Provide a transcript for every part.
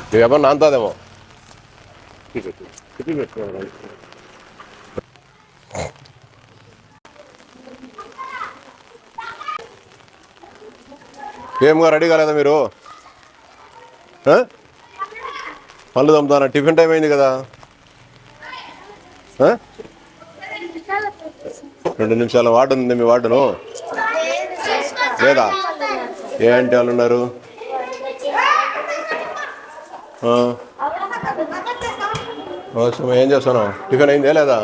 నీ వ్యాపారం నాంతాదేమో ఏమగా రెడీ కాలేదా మీరు? ఆ? పళ్ళు తమ్ముతారా? టిఫిన్ టైం అయింది కదా. ఆ? రెండు నిమిషాల వార్డు ఉంది మీ వార్డును. లేదా? ఏ అంటే వాళ్ళు ఉన్నారు? ఏం చేస్తాను టిఫిన్ అయిందే లేదా?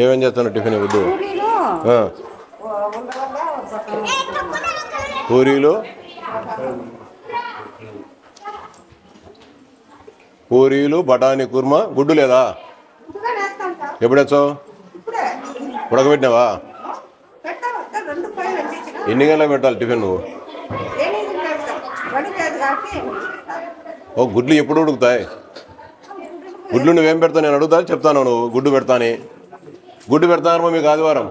ఏమేం చేస్తాను టిఫిన్ వద్దు? పూరీలు? పూరీలు బఠానీ కుర్మా గుడ్డు లేదా? ఎప్పుడు వచ్చావు ఉడకబెట్టినావా? ఎన్ని గంటలకు పెట్టాలి టిఫిన్ నువ్వు ఏమేమి పెడతాం వడి లేదు కాబట్టి ఓ గుడ్లు ఎప్పుడు ఉడుకుతాయి? గుడ్లు నువ్వేం పెడతావు? నేను అడుగుతా చెప్తాను నువ్వు. గుడ్డు పెడతాని. గుడ్డు పెడతానమ్మా మీకు ఆదివారం.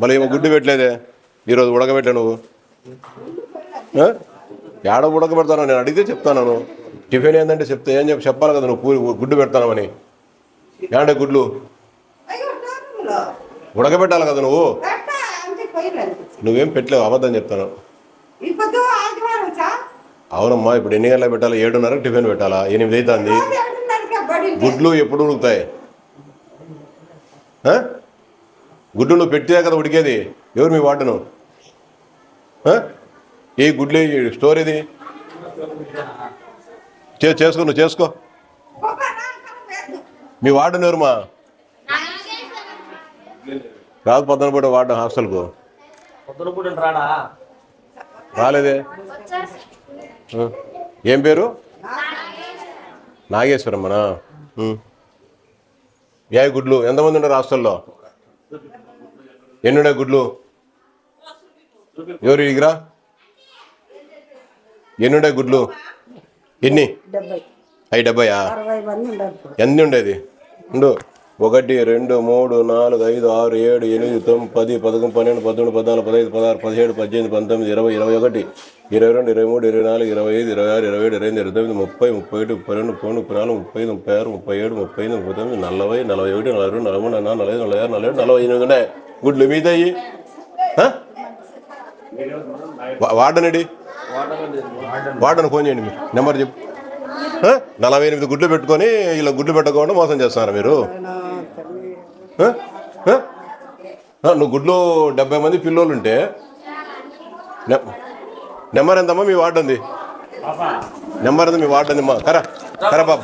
మళ్ళీ ఏమో గుడ్డు పెట్టలేదే. ఈరోజు ఉడకబెట్టా నువ్వు. ఏడ ఉడకబెడతాను నేను అడిగితే చెప్తాను టిఫిన్ ఏంటంటే చెప్తే ఏం చెప్పి చెప్పాలి కదా నువ్వు పూరి గుడ్డు పెడతానమని. ఏమంటే గుడ్లు? ఉడకబెట్టాలి కదా నువ్వు. నువ్వేం పెట్టలేవు అబద్ధం చెప్తాను ఈ పొద్దు ఆదివారం సార్ అవునమ్మా ఇప్పుడు ఎన్ని గంటలకు పెట్టాలి? ఏడున్నర టిఫిన్ పెట్టాలా? ఎనిమిది అవుతుంది గుడ్లు ఎప్పుడు ఉడుకుతాయి? గుడ్లు నువ్వు పెట్టే కదా ఉడికేది? ఎవరు మీ ఆ? ఏ గుడ్లు స్టోర్ ఇది? చే- చేసుకో నువ్వు చేసుకో. మీ వార్డును ఎవరుమా? రాదు పొద్దున పూట హాస్టల్కు. రాలేదే. ఏం పేరు? నాగేశ్వరమ్మనా. ఏ గుడ్లు? ఎంతమంది ఉన్నారు హాస్టల్లో? ఎన్నుండే గుడ్లు? ఎవరు ఇగిరా? ఎన్నుండే గుడ్లు? ఎన్ని? అవి డెబ్బయా? ఎన్ని ఉండేది? ఉండు. ఒకటి రెండు మూడు నాలుగు ఐదు ఆరు ఏడు ఎనిమిది తొమ్మిది పది పదకొండు పన్నెండు పదమూడు పద్నాలుగు పదహైదు పదహారు పదిహేడు పద్దెనిమిది పంతొమ్మిది ఇరవై ఇరవై ఒకటి ఇరవై రెండు ఇరవై మూడు ఇరవై నాలుగు ఇరవై ఐదు ఇరవై ఆరు ఇరవై ఏడు ఇరవై ఎనిమిది ఇరవై తొమ్మిది ముప్పై ముప్పై ఒకటి ముప్పై రెండు ముప్పై మూడు ముప్పై నాలుగు ముప్పై ఐదు ముప్పై ఆరు ముప్పై ఏడు ముప్పై ఎనిమిది ముప్పై తొమ్మిది నలభై నలభై ఒకటి నలభై రెండు నలభై మూడు నలభై నాలుగు నలభై ఐదు నలభై ఆరు నలభై ఏడు నలభై ఎనిమిది ఉన్నాయి. గుడ్లు మీదయ్యి వాడనండి. వాడను ఫోన్ చేయండి మీరు. నెంబర్ చెప్పు? నలభై ఎనిమిది గుడ్లు పెట్టుకొని ఇలా గుడ్లు పెట్టకుండా మోసం చేస్తున్నారా మీరు? నువ్వు గుడ్లో డెబ్బై మంది పిల్లోళ్ళు ఉంటే నె- నెంబర్ ఎంతమ్మా? మీ వార్డు ఉంది నెంబర్ ఎంత మీ వార్డు ఉంది మా కరా కరా బాబు.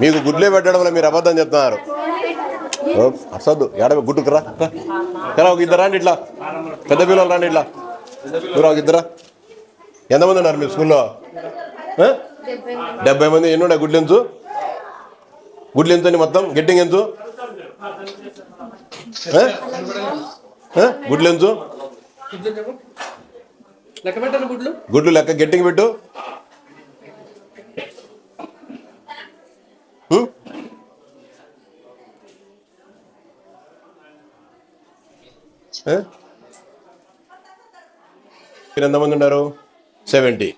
మీకు గుడ్లే పెట్టడం వల్ల మీరు అబద్ధం చెప్తున్నారు. ఓ, ఏడ గుడ్డుకు రా కరా ఒక ఇద్దరు రాండి ఇట్లా. పెద్ద పిల్లలు రాండి ఇట్లా. మీరు ఒక ఇద్దరా ఎంతమంది ఉన్నారు మీ స్కూల్లో? డెబ్బై మంది. ఎన్నున్నాయి ఉన్నాయి గుడ్లు ఎంత మొత్తం? గెట్టింగ్? ఆ? గుడ్లు పెట్టాను గుడ్లు? గుడ్లు లెక్క గెట్టింగ్ పెట్టు? మీరు ఎంతమంది ఉన్నారు? సెవెంటీ.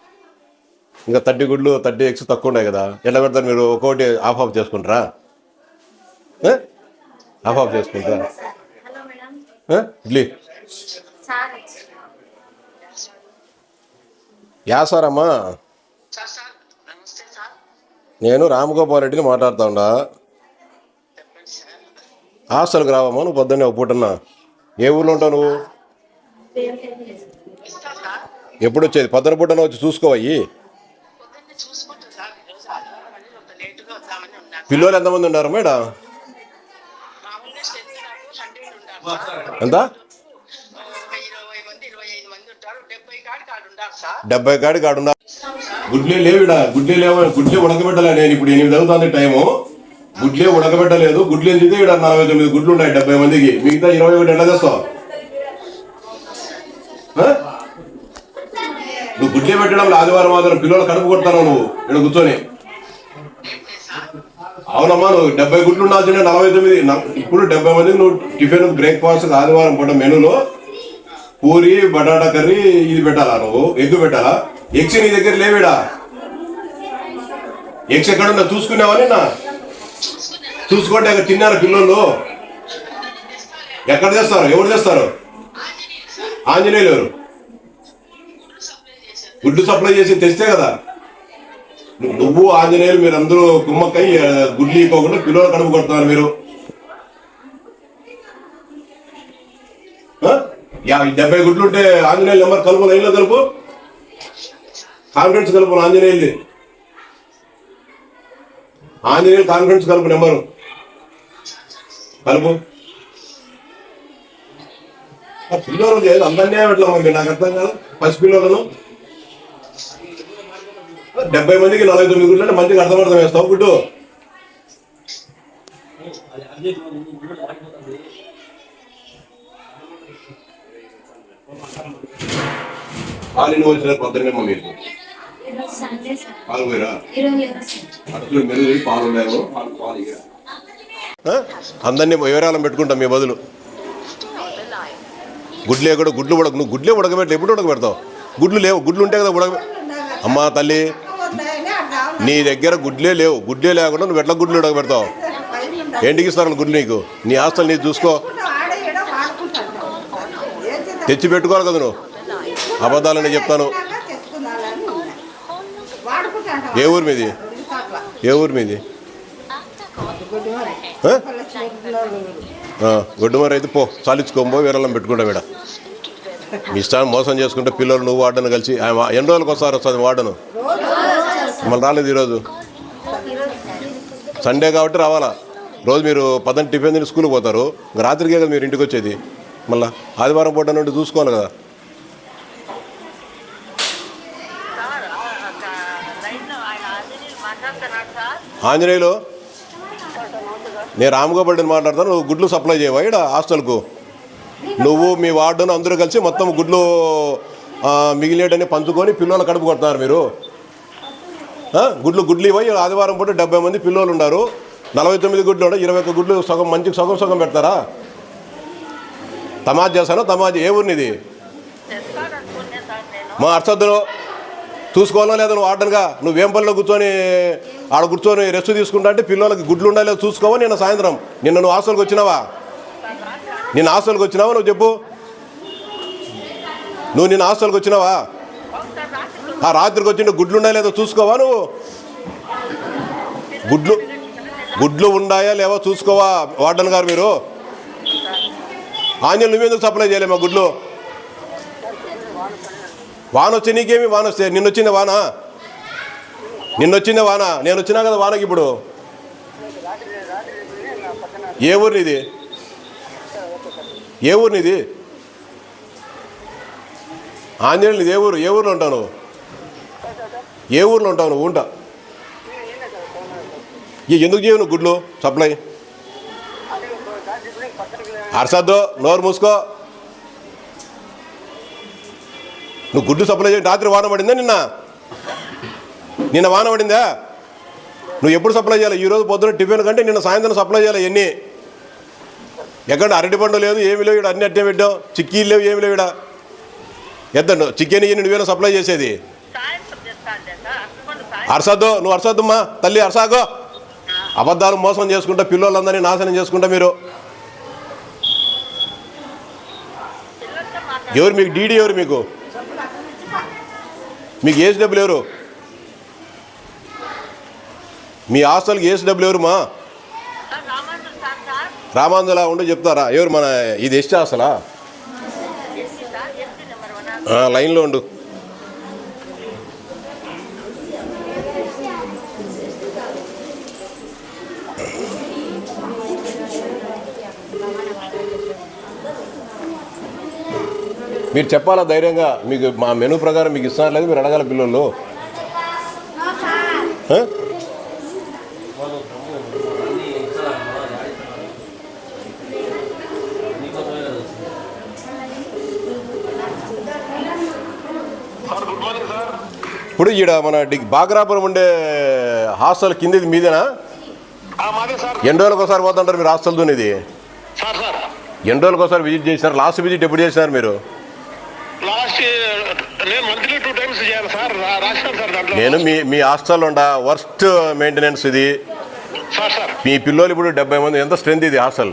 ఇంకా థర్టీ గుడ్లు థర్టీ ఎక్స్ తక్కువ ఉన్నాయి కదా. ఎట్లా పెడతారు మీరు? ఒక్కొక్కటి ఆఫ్ ఆఫ్ చేసుకుంటారా? ఆఫ్ ఆఫ్ చేసుకుంటారా? ఇడ్లీ. యా సార్ అమ్మా. నేను రామగోపాల్ రెడ్డిని మాట్లాడుతా ఉండా. హాస్టల్కి రావమ్మా నువ్వు పొద్దున్నే ఒక పూటన్నా ఏ ఊర్లో ఉంటావు నువ్వు? ఎప్పుడు వచ్చేది పొద్దున పూటన వచ్చి చూసుకోవయ్యి పొద్దున్నే చూసుకుంటా సార్ ఈరోజు ఆదివారం అని కొంత లేటుగా వద్దామని ఉన్నాను పిల్లలు ఎంతమంది ఉన్నారు మేడం? ఎంత? డెబ్బై కాడి కాడు గుడ్లే లేవిడా గుడ్లే లేవు గుడ్లే ఉడకబెట్టలే నేను ఇప్పుడు ఎనిమిది అవుతుంది టైము. గుడ్లే ఉడకబెట్టలేదు గుడ్లు ఎందుకు ఇక్కడ నలభై తొమ్మిది గుడ్లు ఉన్నాయి డెబ్బై మందికి. మిగతా ఇరవై ఒకటి ఎండ చేస్తావు? నువ్వు గుడ్లే పెట్టడం ఆదివారం మాత్రం పిల్లలు కడుపు కొడతాను నువ్వు. ఇక్కడ కూర్చొని. అవునమ్మా నువ్వు డెబ్బై గుడ్లు ఉండాల్సిందే నలభై తొమ్మిది. ఇప్పుడు డెబ్బై మందికి నువ్వు టిఫిన్ బ్రేక్ఫాస్ట్ ఆదివారం పూట మెనూలో. పూరి బటాటా కర్రీ ఇది పెట్టాలా నువ్వు? ఎగ్గు పెట్టాలా? ఎగ్స్ నీ దగ్గర లేవిడా? ఎగ్స్ ఎక్కడున్నా? చూసుకున్నావా నిన్న? చూసుకోండి అక్కడ తిన్నారు పిల్లలు ఎక్కడ తెస్తారు? ఎవరు తెస్తారు? ఆంజనేయులు గుడ్డు సప్లై చేసి తెస్తే కదా. నువ్వు ఆంజనేయులు మీరు అందరూ కుమ్మక్కై గుడ్లు ఇవ్వకుండా పిల్లలు కడుపు కొడుతున్నారు మీరు. ఆ? యా డెబ్బై గుడ్లు ఉంటే ఆంజనేయులు నెంబర్ కలుపు లైన్లో కలుపు. కాన్ఫరెన్స్ కలుపు ఆంజనేయులు ఆంజనేయులు కాన్ఫరెన్స్ కలుపు నెంబరు. కలుపు. పిల్లలు లేదు అందరినీ ఎట్లా నాకు అర్థం కాదు. పసి పిల్లలను డెబ్బై మందికి నలభై తొమ్మిది గుడ్లు అంటే మంచిగా అర్థమర్థం వేస్తావు గుడ్డు. వచ్చిన పొద్దున్నేమో మీకు పాలు పోయిరా ఈరోజు మెరుగు పాలు ఉన్నాయేమో పాలు పాలు అందరినీ వివరాలను పెట్టుకుంటాం మీ బదులు. గుడ్లే కూడా గుడ్లు ఉడక నువ్వు గుడ్లే ఉడకబెట్టి ఎప్పుడు ఉడకబెడతావు? గుడ్లు లేవు గుడ్లు ఉంటాయి కదా ఉడక అమ్మా తల్లి నీ దగ్గర గుడ్లే లేవు గుడ్లే లేకుండా నువ్వు ఎట్లా గుడ్లు ఉడకబెడతావు. ఏంటికి ఇస్తారు గుడ్లు నీకు నీ ఆస్తులు నీ చూసుకో? తెచ్చి పెట్టుకోవాలి కదా నువ్వు అబద్ధాలని చెప్తాను తెచ్చుకుందామని ఉన్నా. వాడుకుంటాను ఏ ఊరు మీది ఏ ఊరు మీది ఆ? వాళ్ళ చూపులోళ్ళు. ఆ, గొడ్డు మరి అయితే పో చాలించుకోబో వీరల్లం పెట్టుకుంటా వీడ ఇష్టాన్ని మోసం చేసుకుంటే పిల్లలు నువ్వు వాడను కలిసి. ఆమె ఎన్ని రోజులకు ఒకసారి వస్తుంది వాడను? మళ్ళీ రాలేదు ఈరోజు. సండే కాబట్టి రావాలా? రోజు మీరు పదండి టిఫిన్ తిని స్కూల్కి పోతారు. రాత్రికే కదా మీరు ఇంటికి వచ్చేది. మళ్ళీ ఆదివారం పూట నుండి చూసుకోవాలి కదా. ఆంజనేయులు నేను రామగోపాల్ని మాట్లాడతాను. నువ్వు గుడ్లు సప్లై చేయవా? ఇక్కడ హాస్టల్కు. నువ్వు మీ వార్డును అందరూ కలిసి మొత్తం గుడ్లు ఆ, మిగిలేటని పంచుకొని పిల్లలు కడుపు కొడుతున్నారు మీరు. గుడ్లు గుడ్లు ఇవ్వ ఆదివారం పూట డెబ్బై మంది పిల్లలు ఉన్నారు. నలభై తొమ్మిది గుడ్లు ఉన్నాయి ఇరవై ఒక్క గుడ్లు సగం మంచికి సగం సగం పెడతారా? తమాజ్ చేశాను? తమాజ్ ఏ ఊరినిది మా అర్చద్దును చూసుకోవాలో లేదా నువ్వు ఆర్డర్గా నువ్వు పనిలో కూర్చొని ఆడ కూర్చొని రెస్ట్ తీసుకుంటా అంటే పిల్లలకి గుడ్లు ఉండాలి లేదో చూసుకోవా? నిన్న సాయంత్రం. నిన్న నువ్వు హాస్టల్కి వచ్చినావా? నేను హాస్టల్కి వచ్చినావా? నువ్వు చెప్పు. నువ్వు నిన్న హాస్టల్కి వచ్చినావా? ఆ రాత్రికి నువ్వు గుడ్లు ఉన్నాయా లేదో చూసుకోవా నువ్వు? గుడ్లు గుడ్లు ఉన్నాయా లేవో చూసుకోవా వార్డన్ గారు మీరు? ఆంజలు నువ్వెందుకు సప్లై చేయలేమా గుడ్లు? వాన వచ్చి నీకేమి వాన వస్తే నిన్న వచ్చింది వాన? నిన్నొచ్చింది వాన? నేను వచ్చినా కదా వానకి ఇప్పుడు. ఏ ఊరు ఇది? ఏ ఊరు నీది ఆంజనేయులు నీది ఏ ఊరు? ఏ ఊరులో ఉంటావు నువ్వు? ఏ ఊరిలో ఉంటావు నువ్వు? ఉంటా ఈ ఎందుకు చేయవు నువ్వు గుడ్లు సప్లై? అరసద్దు నోరు మూసుకో. నువ్వు గుడ్డు సప్లై చేయండి రాత్రి వాన పడిందా నిన్న? నిన్న వాన పడిందా? నువ్వు ఎప్పుడు సప్లై చేయాలి? ఈ రోజు పొద్దున టిఫిన్ కంటే నిన్న సాయంత్రం సప్లై చేయాలి ఎన్ని? ఎక్కడ అరటి పండు లేదు ఏమి లేవు ఇక్కడ అన్ని అట్టే పెట్టావు. చిక్కీలు లేవు ఏమి లేవు ఇక్కడ ఎద్దండు చికెన్ ఎన్ని వేలు సప్లై చేసేది? అరసద్దు నువ్వు అరసద్దుమ్మా. తల్లి అరసాగో. అబద్ధాలు మోసం చేసుకుంటా పిల్లలందరినీ నాశనం చేసుకుంటా మీరు. ఎవరు మీకు డీడీ ఎవరు మీకు? మీకు ఏసీ డబ్బులు ఎవరు? మీ హాస్టల్కి ఏసీ డబ్బులు ఎవరుమా మా సార్ రామాంజన్ సార్ సార్ రామాంజలా ఉండి చెప్తారా ఎవరు మన ఇది ఎస్ట్ వన్ ఆ, లైన్లో ఉండు. మీరు చెప్పాలా ధైర్యంగా? మీకు మా మెనూ ప్రకారం మీకు ఇస్తున్నారు లేదు మీరు అడగాల పిల్లలు. ఇప్పుడు ఈడ మన డి- బాగ్రాపురం ఉండే హాస్టల్ కిందిది మీదేనా? ఎన్ని రోజులకు ఒకసారి పోతుంటారు మీరు హాస్టల్ ఇది ఎన్ని రోజులకు ఒకసారి విజిట్ చేసినారు? లాస్ట్ విజిట్ ఎప్పుడు చేసినారు మీరు? నేను మీ మీ హాస్టల్లో ఉండ వర్స్ట్ మెయింటెనెన్స్ ఇది. మీ పిల్లలు ఇప్పుడు డెబ్బై మంది ఎంత స్ట్రెంత్ ఇది హాస్టల్?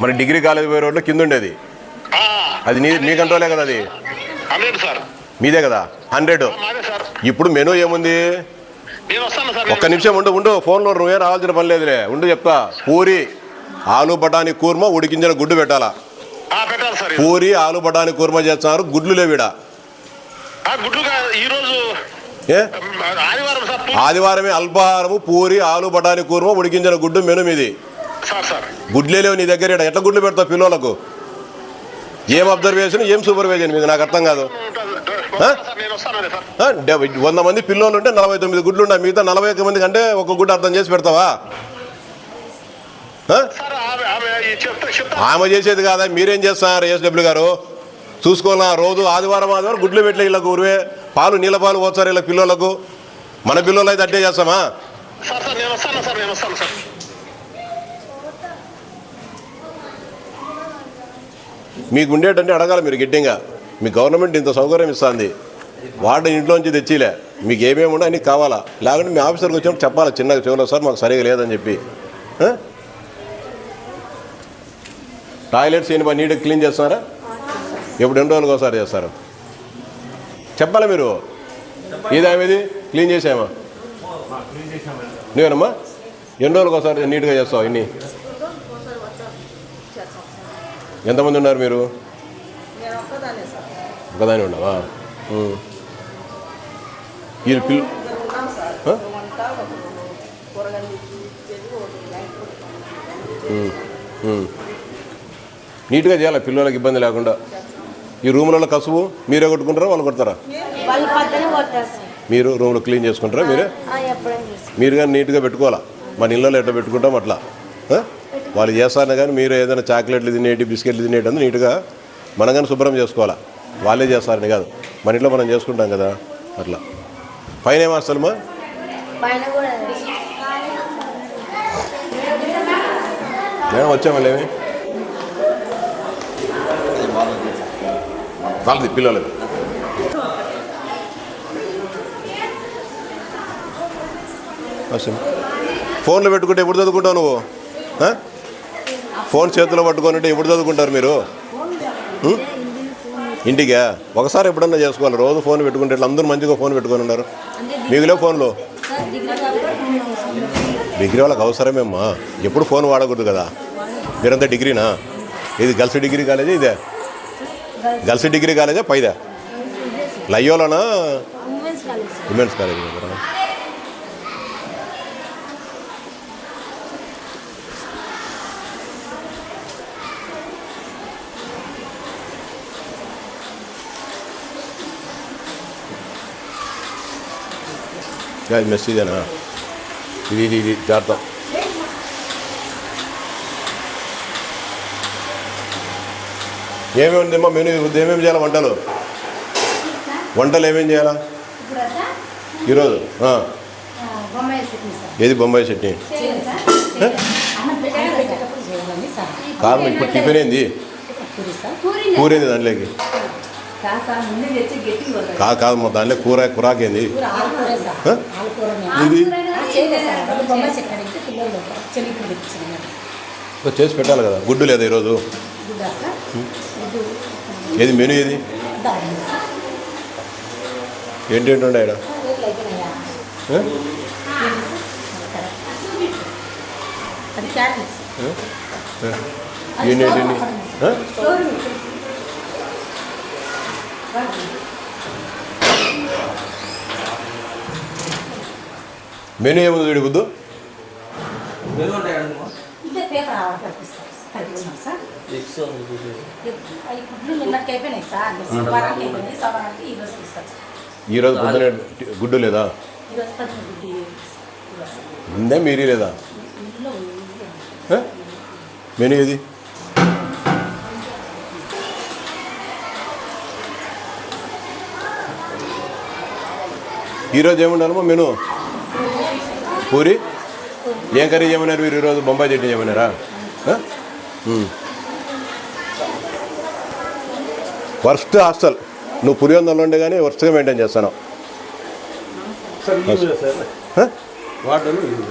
మరి డిగ్రీ కాలేజ్ పోయే రోడ్లో కింద ఉండేది. అది నీ మీ కంట్రోలే కదా అది? Hundred sir. మీదే కదా? హండ్రెడ్. ఇప్పుడు మెనూ ఏముంది? ఒక్క నిమిషం ఉండు ఉండు. ఫోన్లో నువ్వే రావాల్సిన పని లేదులే. ఉండు చెప్తా. పూరి ఆలు బఠానీ కూర్మ ఉడికించిన గుడ్డు పెట్టాలా? పూరి ఆలు బఠానీ కూర్మ చేస్తున్నారు. గుడ్లు లేవిడ ఆదివారమే అల్పాహారము పూరి ఆలు బఠానీ కూర్మ ఉడికించిన గుడ్డు మెను మీది. గుడ్లే లేవు నీ దగ్గర. ఎట్లా గుడ్లు పెడతావు పిల్లలకు? ఏం అబ్జర్వేషన్ ఏం సూపర్వైజన్ మీకు నాకు అర్థం కాదు. వంద మంది పిల్లలు ఉంటే నలభై తొమ్మిది గుడ్లు ఉన్నాయి. మిగతా నలభై ఒక్క మంది కంటే ఒక గుడ్డు అర్థం చేసి పెడతావా? ఆమె చేసేది కాదా? మీరేం చేస్తున్నారు ఎస్డబ్ల్యూ గారు? చూసుకోవాలా రోజు ఆదివారం ఆదివారం గుడ్లు పెట్టలే వీళ్ళకు ఊరివే. పాలు నీళ్ళ పాలు పోతారు వీళ్ళ పిల్లలకు మన పిల్లలు అయితే అట్టే చేస్తామా సార్ సార్ నేను వస్తాను సార్ నేను వస్తాను సార్ మీకు ఉండేటంటే అడగాలి మీరు గిడ్డంగా మీ గవర్నమెంట్ ఇంత సౌకర్యం ఇస్తుంది. వాడిని ఇంట్లోంచి తెచ్చిలే. మీకు ఏమేమి ఉండో అన్నీ కావాలా. లేకుంటే మీ ఆఫీసర్కి వచ్చినప్పుడు చెప్పాలి చిన్నగా చెవులో సార్ మాకు సరిగా లేదని చెప్పి. టాయిలెట్స్ ఏంటి బాగా నీట్గా క్లీన్ చేస్తున్నారా ఎప్పుడు ఎన్ని రోజులకు ఒకసారి చేస్తారు. చెప్పాలి మీరు? ఇది క్లీన్ చేసామా నువ్వేనమ్మా? ఎన్ని రోజులకు ఒకసారి నీట్గా చేస్తావు ఇన్ని? ఎంతమంది ఉన్నారు మీరు? ఒకదాని ఉండవా. వీళ్ళు పిల్. నీట్గా చేయాలి? పిల్లలకి ఇబ్బంది లేకుండా. ఈ రూమ్లలో కసువు మీరే కొట్టుకుంటారా? వాళ్ళు కొడతారా? మీరు రూమ్లో క్లీన్ చేసుకుంటారా? మీరే? మీరు కానీ నీట్గా పెట్టుకోవాలా? మన ఇళ్ళలో ఎట్లా పెట్టుకుంటాం అట్లా? వాళ్ళు చేస్తారని కానీ మీరు ఏదైనా చాక్లెట్లు తినేటి బిస్కెట్లు తినేటి అంతా నీట్గా మనం కానీ శుభ్రం చేసుకోవాలా? వాళ్ళే చేస్తారని కాదు. మన ఇంట్లో మనం చేసుకుంటాం కదా? అట్లా. ఫైన్ ఏం వస్తామా పైన కూడా నేను వాళ్ళది పిల్లలది. ఫోన్లో పెట్టుకుంటే ఎప్పుడు చదువుకుంటావు నువ్వు? ఫోన్ చేతిలో పట్టుకొని ఎప్పుడు చదువుకుంటారు మీరు? ఇంటికా? ఒకసారి ఎప్పుడన్నా చేసుకోవాలి. రోజు ఫోన్ పెట్టుకుంటే ఇట్లా అందరూ మంచిగా ఫోన్ పెట్టుకొని ఉన్నారు. మీకులే ఫోన్లో? డిగ్రీ వాళ్ళకి అవసరమేమ్మా. ఎప్పుడు ఫోన్ వాడకూడదు కదా. మీరంతా డిగ్రీనా? ఇది గర్ల్స్ డిగ్రీ కాలేజా ఇదే? గర్ల్స్ డిగ్రీ కాలేజా? పైదా? లయ్యోలోనా ఉమెన్స్ కాలేజ్? కాలేజ్ దగ్గర ఇది ఇది ఇది జాగ్రత్త ఏమేమి ఉందమ్మా మెనూ ఏమేమి చేయాలి వంటలు? వంటలు ఏమేమి చేయాలా? ఈరోజు ఏది బొంబాయి చట్నీ? కారణం ఇప్పుడు టిఫిన్ ఏంది? పూరి సార్. పూరి కూర ఏంది దాంట్లోకి? కాదు సార్ ముందే తెచ్చి గట్టి కొడతారు కాదు కాదు మా దాంట్లో కూర కూరాకేంది? ఇది? చేసి పెట్టాలి కదా. గుడ్డు లేదా ఈరోజు? ఏది మెనూ ఏది? దాని సార్. ఏంటి ఏంటి ఉండే ఈడ? రేట్లు అయిపోయినాయా ఆ? అది క్యారెట్ సార్ ఆ? ఆ? ఏంటి ఏంటి ఏంటి? ఆ? మెనూ ఏముంది వీడి బుద్ధు? ఈరోజు పొద్దున గుడ్డు లేదా? ఉందే మీరీ లేదా? మెనూ ఏది? ఈరోజు ఏముండాలమ్మా మెనూ. పూరి? ఏం కర్రీ చేయమన్నారు మీరు ఈరోజు? బొంబాయి చట్నీ చేయమన్నారా. Worst hostel. నువ్వు పులివెందులో ఉండే కానీ వర్స్ట్గా మెయింటైన్ చేస్తాను.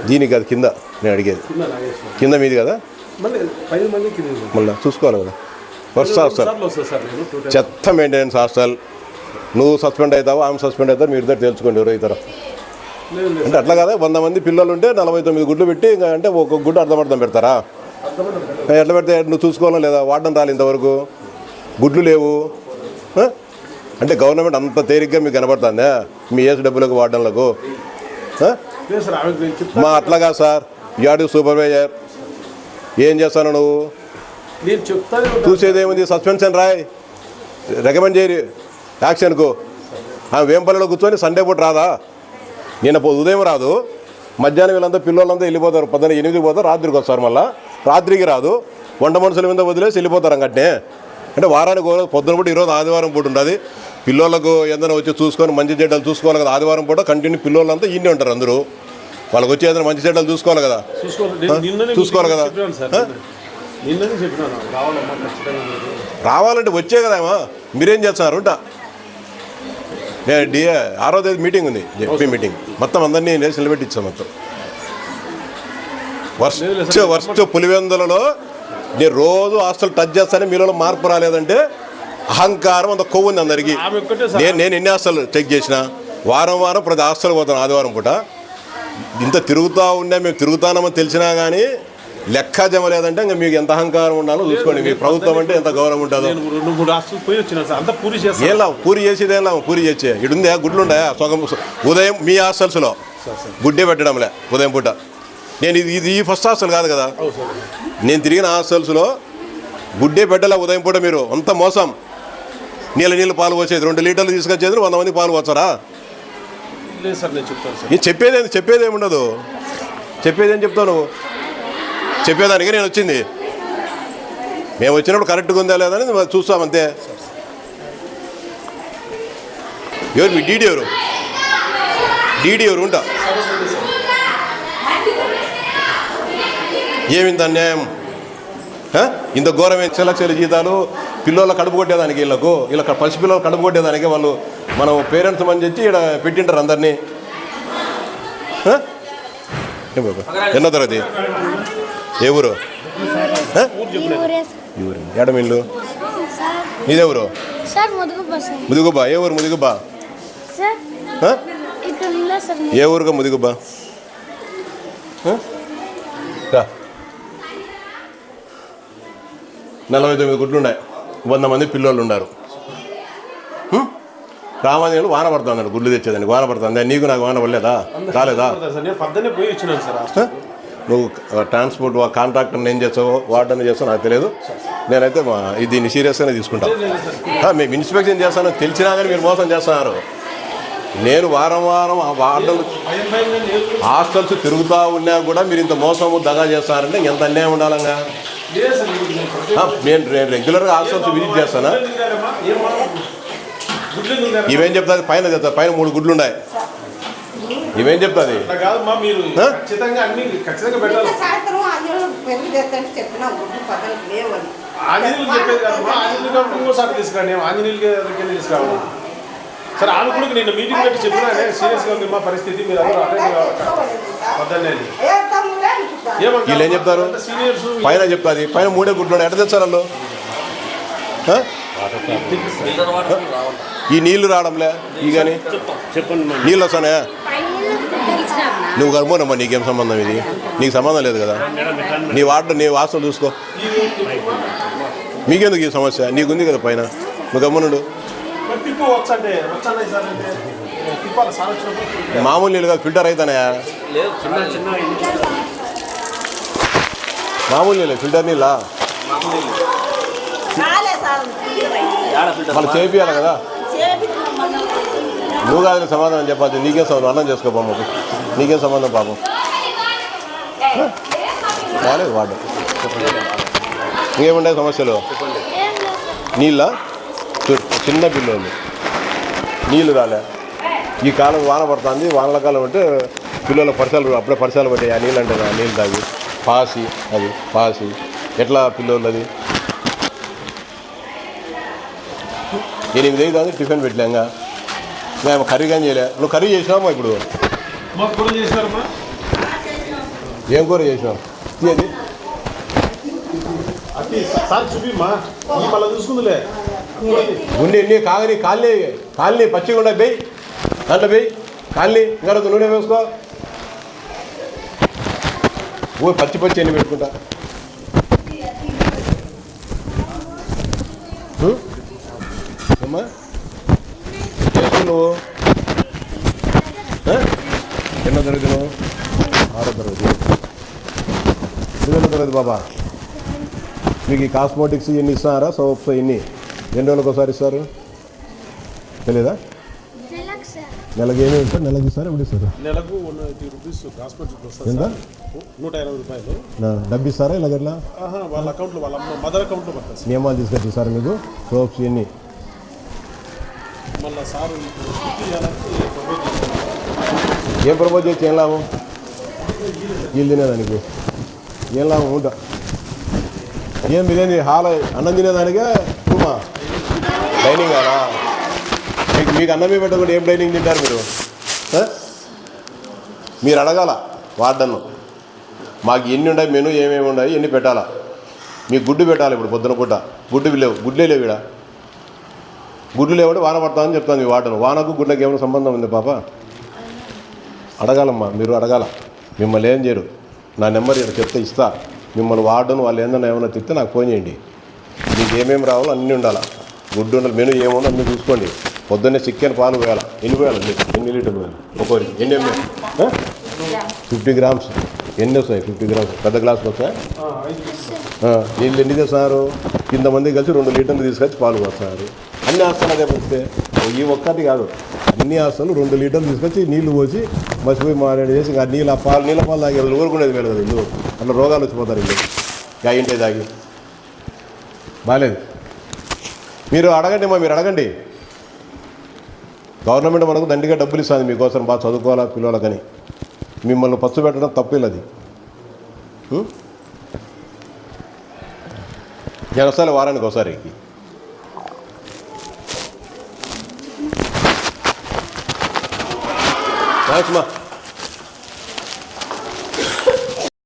దీనికి అది కింద. నేను అడిగేది. కింద కింద మీది కదా? మళ్ళీ కింద చూసుకోవాలి కదా. Worst hostel. చెత్త మెయింటెనెన్స్ హాస్టల్. నువ్వు సస్పెండ్ అవుతావు ఆమె సస్పెండ్ అవుతావు మీరు ఇద్దరు తెలుసుకోండి ఎవరో ఇద్దరు. అంటే అట్లా కదా వంద మంది పిల్లలు ఉంటే నలభై తొమ్మిది గుడ్లు పెట్టి ఇంకా అంటే ఒక గుడ్డు అర్థం అర్థం పెడతారా ఎట్లా పెడితే నువ్వు చూసుకోవాలా లేదా? వాడడం రాలి ఇంతవరకు. గుడ్లు లేవు? అంటే గవర్నమెంట్ అంత తేలిగ్గా మీకు కనబడుతుందా? మీ ఏసు డబ్బులకు వాడడంలకు. మా అట్లాగా సార్. యాడు సూపర్వైజర్ ఏం చేస్తాను నువ్వు? నేను చెప్తానే ఉంటాను. చూసేది ఏముంది? సస్పెన్షన్ రాయ్. రికమెండ్ చేయరు యాక్షన్కు. ఆ వేంపల్లిలో కూర్చొని సండే పూట రాదా? నిన్న ఉదయం రాదు. మధ్యాహ్నం వీళ్ళంతా పిల్లలంతా వెళ్ళిపోతారు. పొద్దున్న ఎనిమిదికి పోతారు. రాత్రికి వస్తారు మళ్ళా. రాత్రికి రాదు. వంట మనుషుల మీద వదిలేసి వెళ్ళిపోతారు అంగట్నే. అంటే వారానికి పొద్దున పూట ఈరోజు ఆదివారం పూట ఉండదు. పిల్లలకు ఏదైనా వచ్చి చూసుకొని మంచి చెడ్డలు చూసుకోవాలి కదా ఆదివారం పూట కంటిన్యూ పిల్లలంతా ఇన్నే ఉంటారు అందరూ. వాళ్ళకి వచ్చి ఏదైనా మంచి చెడ్డలు చూసుకోవాలి కదా. చూసుకోవాలి. కదా? రావాలంటే వచ్చే కదమ్మా మీరేం చేస్తున్నారు? ఉంటా. డిఏ ఆరో తేదీ మీటింగ్ ఉంది. JP meeting. మొత్తం అందరినీ నేను నిలబెట్టించాను మొత్తం. వర్స్ట్ వర్స్ట్ పులివెందులలో నేను రోజు హాస్టల్ టచ్ చేస్తానే మీలో మార్పు రాలేదంటే అహంకారం అంత కొవ్వు ఉంది అందరికీ. నేను నేను ఎన్ని హాస్టల్ చెక్ చేసిన వారం వారం ప్రతి హాస్టల్ పోతాను ఆదివారం పూట. ఇంత తిరుగుతూ ఉండే మేము తిరుగుతామని తెలిసినా కానీ లెక్క జమ లేదంటే ఇంకా మీకు ఎంత అహంకారం ఉండాలో చూసుకోండి. మీ ప్రభుత్వం అంటే ఎంత గౌరవం ఉంటుందో. రెండు మూడు పోయి సార్. అంతా పూరి చేస్తాను ఏం పూరి చేసేది ఏం పూరి చేసే. ఇడుందే? గుడ్లు ఉన్నాయా సగం ఉదయం మీ హాస్టల్స్లో గుడ్డే పెట్టడంలే ఉదయం పూట. నేను ఇది ఇది ఈ ఫస్ట్ హాస్టల్ కాదు కదా? నేను తిరిగిన హాస్టల్స్లో గుడ్డే పెట్టలే ఉదయం పూట మీరు. అంత మోసం. నీళ్ళ నీళ్ళు పాలు పోసేది. రెండు లీటర్లు తీసుకొచ్చేది వంద మంది పాలు పోతారా లేదు సార్ నేను చెప్తాను సార్. నేను చెప్పేది ఏంది చెప్పేది ఏమి ఉండదు. చెప్పేది ఏం చెప్తావు నువ్వు? చెప్పేదానికి నేను వచ్చింది. మేము వచ్చినప్పుడు కరెక్ట్గా ఉందా లేదా అని చూస్తాం అంతే. ఎవరు మీ డీడీ ఎవరు? డీడీ ఎవరు ఉంటా? ఏమింది అన్యాయం? ఇంత ఘోరమైన చెల్లి జీతాలు పిల్లల కడుపు కొట్టేదానికి వీళ్ళకు వీళ్ళ పసి పిల్లలు కడుపు కొట్టేదానికి వాళ్ళు మనం పేరెంట్స్ మని చెప్పి ఇక్కడ పెట్టింటారు అందరినీ. ఎన్నో తరగతి? ఏ ఊరు? సార్ నీదెవరు సార్ ముదుగు బస్ ముదుగుబ్బా. ఏ ఊరు సార్ ఏ ఊరుగా? రా. నలభై తొమ్మిది గుడ్లు ఉన్నాయి. వంద మంది పిల్లోళ్ళు ఉన్నారు. రామాంజనేయులు వాన పడుతున్నాడు గుడ్లు తెచ్చేదానికి వాన పడుతుంది నీకు నాకు వాన పడలేదా? రాలేదా? నువ్వు ట్రాన్స్పోర్ట్ కాంట్రాక్టర్ ఏం చేస్తావో వార్డన్ చేస్తావు నాకు తెలియదు. నేనైతే మా ఇది దీన్ని సీరియస్గానే తీసుకుంటాను మేము ఇన్స్పెక్షన్ చేస్తాను తెలిసినా కానీ మీరు మోసం చేస్తున్నారు. నేను వారం వారం ఆ నేను హాస్టల్స్ తిరుగుతూ ఉన్నా కూడా మీరు ఇంత మోసము దగా చేస్తారంటే ఎంత అన్యాయం ఉండాలంగా? నేను నేను రెగ్యులర్గా హాస్టల్స్ విజిట్ చేస్తానా? ఇవేం చెప్తాది పైన చెప్తా పైన మూడు గుడ్లు ఉన్నాయి. ఇవేం చెప్తాది? ఆంజనేయులు చెప్పేది కదమ్మా ఆంజనేయులు కాబట్టి ఇంకోసారి తీసుకురండి. దగ్గరికి తీసుకురావాలి. సరే ఆమె కూడా నిన్న మీటింగ్ పెట్టి చెప్పినా సీరియస్గా ఉంది మా పరిస్థితి మీరు అందరూ అటెండ్ కావాలి వీళ్ళు ఏం చెప్తారు సీనియర్స్ పైన చెప్తాది. పైన మూడే గుడ్లు ఎట్ట తెచ్చారు వాళ్ళు ఈ నీళ్ళు రావడంలే ఈ కానీ నీళ్ళు వస్తానే నువ్వు కనుమోనమ్మా నీకేం సంబంధం ఇది? నీకు సంబంధం లేదు కదా? నీ వాటర్ నీ వాసన చూసుకో. మీకెందుకు ఈ సమస్య? నీకుంది కదా పైన. నువ్వు గమ్మునుండు. మామూలు నీళ్ళు కాదు ఫిల్టర్ అవుతానే లేదు చిన్న చిన్న మామూలు నీళ్ళు ఫిల్టర్ నీళ్ళ వాళ్ళు చేపియాలి కదా? నువ్వు కాదు సమాధానం చెప్పాలి నీకేం సంబంధం అన్నం చేసుకో పాపం నీకేం సంబంధం పాపం రాలేదు వాడు. ఇంకేముండే సమస్యలు? నీళ్ళ? చిన్న పిల్లలు నీళ్ళు రాలే. ఈ కాలం వాన పడుతుంది. వానల కాలం అంటే పిల్లల పరిసరాలు అప్పుడే పరిసరాలు పట్టాయి ఆ నీళ్ళు అంటే నీళ్ళు తాగి. పాసి అది పాసి. ఎట్లా పిల్లలు అది? ఎనిమిది ఐదు అది టిఫిన్ పెట్టలేంగా మేము కర్రీ కానీ చేయలే. నువ్వు కర్రీ చేసినావమ్మా ఇప్పుడు? ఏం కూర చేసినావు? తీయది గుండె ఎన్ని కాగని కాలనీ కాలనీ పచ్చిగా ఉండే బెయ్యి దాంట్లో బెయ్యి కాలనీ ఇంకా నూనె వేసుకో. ఓ పచ్చి పచ్చి ఎన్ని పెట్టుకుంటా? ఉం? నువ్వు? ఎన్నో తరగతి నువ్వు ఆరో తరగతి. ఎన్నో తరగతి బాబా. మీకు ఈ కాస్మోటిక్స్ ఇవన్నీ ఇస్తారా? సోప్స్ ఇవన్నీ? ఎన్ని రోజులకు ఒకసారి ఇస్తారు? తెలీదా? సార్. నెలకి ఏమేమి ఇస్తారు? నెలకి ఇస్తారు? ఎప్పుడు ఇస్తారు? నెలకు వన్ ఎయిటీ రూపీస్ హాస్పిటల్కి వస్తుంది ఎంత? సార్ నూట ఇరవై రూపాయలు. నా- డబ్బు ఇస్తారా? ఇలా ఎట్లా ఆహా, వాళ్ళ అకౌంట్లో వాళ్ళ అమ్మ మదర్ అకౌంట్లో పడుతుంది సార్. నియమాలు తీసుకొచ్చి ఇస్తారు మీకు సోప్స్ ఇవన్నీ. ప్రమోట్ ఏం ప్రపోజ్ చేసి ఏం లాభం? వీళ్ళు తినేదానికి. ఏం లాభం? ఉంటా ఏం మీరేంది హాల్ అన్నం తినేదానికే రూమా డైనింగ్ అలా మీకు మీకు అన్నమే పెట్టకుండా ఏం డైనింగ్ తింటారు మీరు? మీరు అడగాల వార్డన్ను. మాకు ఎన్ని ఉన్నాయి మెను ఏమేమి ఉన్నాయి ఎన్ని పెట్టాలా? మీకు గుడ్డు పెట్టాలి ఇప్పుడు పొద్దున పూట. గుడ్డు లేవు గుడ్లే లేవు ఇక్కడ గుడ్లు లేవంటే వాన పడతామని చెప్తాను మీ వాటను వానకు గుడ్లకు ఏమైనా సంబంధం ఉంది పాప? అడగాలమ్మా మీరు అడగాల. మిమ్మల్ని ఏం చేయరు. నా నెంబర్ ఇక్కడ చెప్తే ఇస్తా. మిమ్మల్ని వాడను వాళ్ళు ఏందన్నా ఏమైనా చెప్తే నాకు ఫోన్ చేయండి. మీకు ఏమేమి రావాలో అన్నీ ఉండాలా. గుడ్డు ఉండాలి మెను ఏమన్నా అన్నీ చూసుకోండి. పొద్దున్నే చికెన్ పాలు వేయాలి ఎన్ని పోయాలి మీకు ఎన్ని లీటర్లు వేయాలి ఒక్కొక్కరికి ఎన్ని ఎంఎల్? Fifty grams. ఎన్ని వస్తాయి ఫిఫ్టీ గ్రామ్స్? పెద్ద గ్లాసులు వస్తాయి? నీళ్ళు ఎన్ని తెస్తున్నారు ఇంతమంది కలిసి రెండు లీటర్లు తీసుకొచ్చి పాలు పోస్తున్నారు అన్ని ఆసనాలు అదే పోస్తే ఈ ఒక్కటి కాదు. అన్ని ఆస్తులు రెండు లీటర్లు తీసుకొచ్చి నీళ్ళు పోసి మసిపోయి మారేడు చేసి ఇంకా నీళ్ళ పాలు నీళ్ళ పాలు తాగి వాళ్ళు ఊరుకునేది మేలు కదా ఇల్లు. అట్లా రోగాలు వచ్చిపోతారు ఇల్లు. గా ఇంటే తాగి. బాగాలేదు మీరు అడగండి మా మీరు అడగండి. గవర్నమెంట్ మనకు దండిగా డబ్బులు ఇస్తుంది మీకోసం బాగా చదువుకోవాలా పిల్లలకని మిమ్మల్ని పచ్చు పెట్టడం తప్పేలది అది. నేను వస్తాను వారానికి ఒకసారి. థ్యాంక్స్ మా